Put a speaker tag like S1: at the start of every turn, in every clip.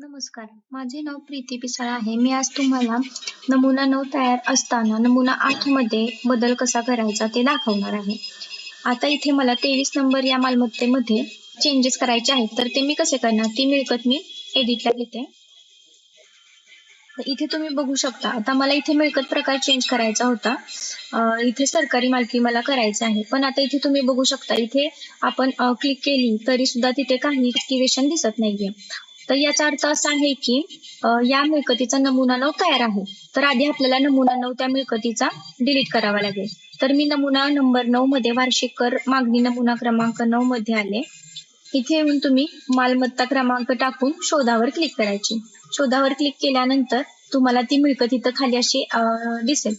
S1: नमस्कार. माझे नाव प्रीती पिसाळ आहे. मी आज तुम्हाला नमुना नऊ तयार असताना नमुना आठमध्ये बदल कसा करायचा ते दाखवणार आहे. आता इथे मला तेवीस नंबर या मालमत्तेमध्ये चेंजेस करायचे आहेत. तर ते मी कसे करणार? ती मिळकत मी एडिटला घेते. इथे तुम्ही बघू शकता. आता मला इथे मिळकत प्रकार चेंज करायचा होता. इथे सरकारी मालकी मला करायचं आहे. पण आता इथे तुम्ही बघू शकता इथे आपण क्लिक केली तरी सुद्धा तिथे काही ऍक्टिव्हेशन दिसत नाहीये. तर याचा अर्थ असा आहे की या मिळकतीचा नमुना नऊ तयार आहे तर आधी आपल्याला नमुना नऊ त्या मिळकतीचा डिलीट करावा लागेल. तर मी नमुना नंबर नऊ मध्ये वार्षिक कर मागणी नमुना क्रमांक नऊ मध्ये आले. इथे येऊन तुम्ही मालमत्ता क्रमांक टाकून शोधावर क्लिक करायची. शोधावर क्लिक केल्यानंतर तुम्हाला ती मिळकत इथं खाली अशी दिसेल.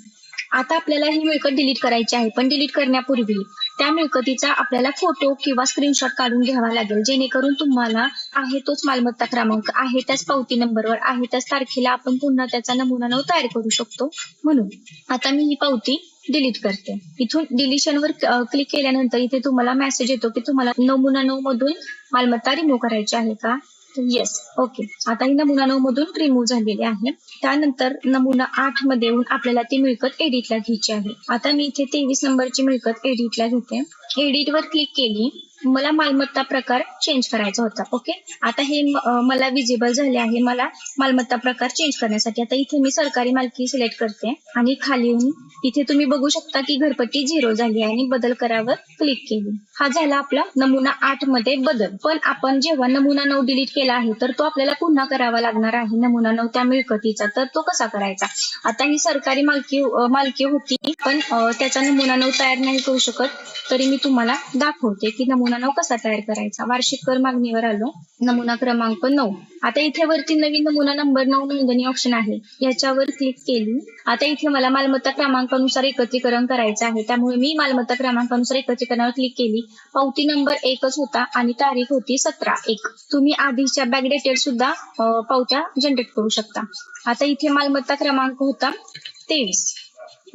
S1: आता आपल्याला ही मिळकत डिलीट करायची आहे पण डिलीट करण्यापूर्वी त्या मिळकतीचा आपल्याला फोटो किंवा स्क्रीनशॉट काढून घ्यावा लागेल. जेणेकरून तुम्हाला आहे तोच मालमत्ता क्रमांक आहे त्याच पावती नंबरवर आहे त्याच तारखेला आपण पुन्हा त्याचा नमुना नऊ तयार करू शकतो. म्हणून आता मी ही पावती डिलीट करते. इथून डिलिशनवर क्लिक केल्यानंतर इथे तुम्हाला मेसेज येतो की तुम्हाला नमुना नऊ मधून मालमत्ता रिमूव्ह करायची आहे का? येस ओके आता ही नमुना नऊ मधून रिमूव्ह झालेली आहे. त्यानंतर नमुना आठमध्ये येऊन आपल्याला ती मिळकत एडिटला घ्यायची आहे. आता मी इथे तेवीस नंबरची मिळकत एडिटला घेते. एडिट वर क्लिक केली मला मालमत्ता प्रकार चेंज करायचा होता ओके आता हे मला विजिबल झाले आहे. मला मालमत्ता प्रकार चेंज करण्यासाठी आता इथे मी सरकारी मालकी सिलेक्ट करते आणि खाली येऊन इथे तुम्ही बघू शकता की घरपट्टी झिरो झाली आहे आणि बदल करावर क्लिक केली. हा झाला आपला नमुना आठमध्ये बदल. पण आपण जेव्हा नमुना नऊ डिलीट केला आहे तर तो आपल्याला पुन्हा करावा लागणार आहे. नमुना नऊ त्या मिळकतीचा तर तो कसा करायचा? आता ही सरकारी मालकी मालकी होती पण त्याचा नमुना नऊ तयार नाही करू शकत. तरी मी तुम्हाला दाखवते की नमुना नऊ कसा तयार करायचा? वार्षिक कर मागणीवर आलो. नमुना क्रमांक नऊ. आता इथे वरती नवीन नमुना नंबर नऊ नोंदणी ऑप्शन आहे. याच्यावर क्लिक केली. आता इथे मला मालमत्ता क्रमांकानुसार एकत्रीकरण करायचं आहे. त्यामुळे मी मालमत्ता क्रमांकानुसार एकत्रीकरणावर क्लिक केली. पावती नंबर एकच होता आणि तारीख होती सतरा एक. तुम्ही आधीच्या बॅकडेटेड सुद्धा पावत्या जनरेट करू शकता. आता इथे मालमत्ता क्रमांक होता तेवीस.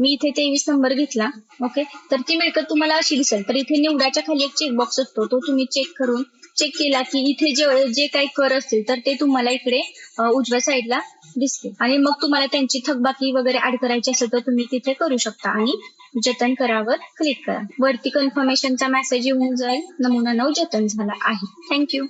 S1: मी इथे तेवीस नंबर घेतला ओके? तर ती मिळकत तुम्हाला अशी दिसेल. तर इथे निवडाच्या खाली एक चेकबॉक्स असतो. तो तुम्ही चेक करून चेक केला की इथे जे जे काही कर असतील तर ते तुम्हाला इकडे उजव्या साईडला दिसते आणि मग तुम्हाला त्यांची थकबाकी वगैरे ऍड करायची असेल तर तुम्ही तिथे करू शकता. आणि जतन करावर क्लिक करा. वरती कन्फर्मेशनचा मेसेज येऊन जाईल. नमुना नऊ जतन झाला आहे. थँक्यू